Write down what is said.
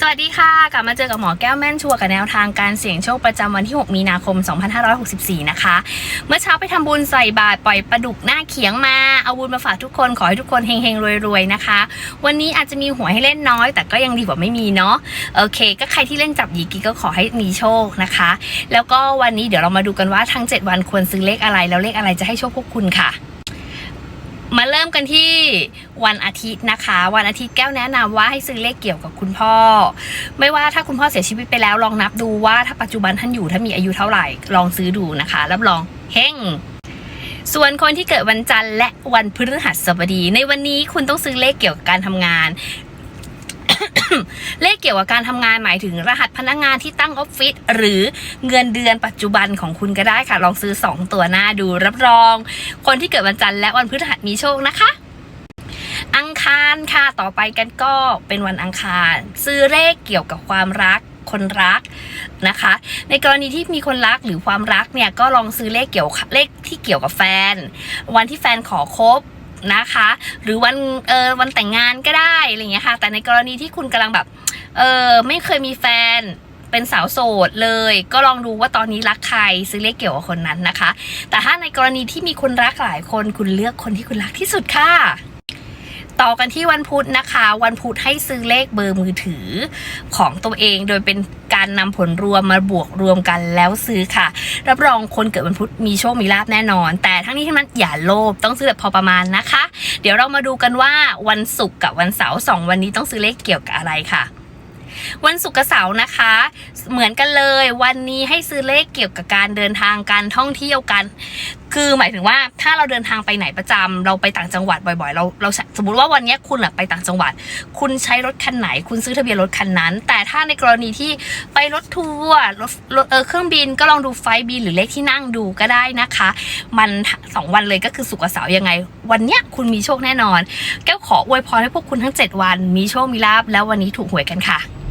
สวัสดีค่ะ กลับมาเจอกับหมอแก้วแม่นชัวกับแนวทางการเสี่ยงโชคประจำวันที่ 6 มีนาคม 2564 นะคะ เมื่อเช้าไปทำบุญใส่บาตรปล่อยปลาดุกหน้าเขียงมา เอาบุญมาฝากทุกคน ขอให้ทุกคนเฮงๆรวยๆนะคะ วันนี้อาจจะมีหวยให้เล่นน้อย แต่ก็ยังดีกว่าไม่มีเนาะ โอเค ก็ใครที่เล่นจับหยีกีก็ขอให้มีโชคนะคะ แล้วก็วันนี้เดี๋ยวเรามาดูกันว่าทั้ง 7 วันควรซื้อเลขอะไร แล้วเลขอะไรจะให้โชคพวกคุณค่ะ มาเริ่มกันที่วันอาทิตย์นะคะ วันอาทิตย์แก้วแนะนำว่าให้ซื้อเลขเกี่ยวกับคุณพ่อ ไม่ว่าถ้าคุณพ่อเสียชีวิตไปแล้วลองนับดูว่าถ้าปัจจุบันท่านอยู่ถ้ามีอายุเท่าไหร่ ลองซื้อดูนะคะรับรองเฮงส่วนคนที่เกิดวันจันทร์และวันพฤหัสบดี ในวันนี้คุณต้องซื้อเลขเกี่ยวกับการทำงาน เลขเกี่ยวกับการทำงานหมายถึงรหัสพนักงานที่ตั้งออฟฟิศหรือเงินเดือนปัจจุบันของคุณก็ได้ค่ะ ลองซื้อ 2 ตัวหน้าดูรับรอง คนที่เกิดวันจันทร์และวันพฤหัสมีโชคนะคะอังคารค่ะต่อไปกันก็เป็นวันอังคาร ซื้อเลขเกี่ยวกับความรักคนรักนะคะ ในกรณีที่มีคนรักหรือความรักเนี่ยก็ลองซื้อเลขเกี่ยวเลขที่เกี่ยวกับแฟน วันที่แฟนขอคบ นะคะ หรือวันเออวันแต่งงานก็ได้อะไรอย่างเงี้ยค่ะ แต่ในกรณีที่คุณกำลังแบบเออไม่เคยมีแฟนเป็นสาวโสดเลย ก็ลองดูว่าตอนนี้รักใครซื้อเลขเกี่ยวกับคนนั้นนะคะ แต่ถ้าในกรณีที่มีคนรักหลายคนคุณเลือกคนที่คุณรักที่สุดค่ะ ต่อกันที่วันพุธนะคะ วันพุธให้ซื้อเลขเบอร์มือถือของตัวเองโดยเป็นการนำผลรวมมาบวกรวมกันแล้วซื้อค่ะ รับรองคนเกิดวันพุธมีโชคมีลาบแน่นอน แต่ทั้งนี้ทั้งนั้นอย่าโลภต้องซื้อแบบพอประมาณนะคะ เดี๋ยวเรามาดูกันว่าวันศุกร์กับวันเสาร์สองวันนี้ต้องซื้อเลขเกี่ยวกับอะไรค่ะ วันศุกร์กับเสาร์นะคะ เหมือนกันเลย วันนี้ให้ซื้อเลขเกี่ยวกับการเดินทางการท่องเที่ยวกัน คือหมายถึงว่าถ้าเราเดินทางไปไหนประจำเราไปต่างจังหวัดบ่อยๆ เราเราสมมติว่าวันนี้คุณอะไปต่างจังหวัด คุณใช้รถคันไหน คุณซื้อทะเบียนรถคันนั้น แต่ถ้าในกรณีที่ไปรถทัวร์รถรถเออเครื่องบินก็ลองดูไฟบินหรือเลขที่นั่งดูก็ได้นะคะ มันสองวันเลยก็คือสุกร์กับเสาร์ยังไง วันเนี้ยคุณมีโชคแน่นอน แก้วขออวยพรให้พวกคุณทั้ง 7 วันมีโชคมีลาบแล้ววันนี้ถูกหวยกันค่ะ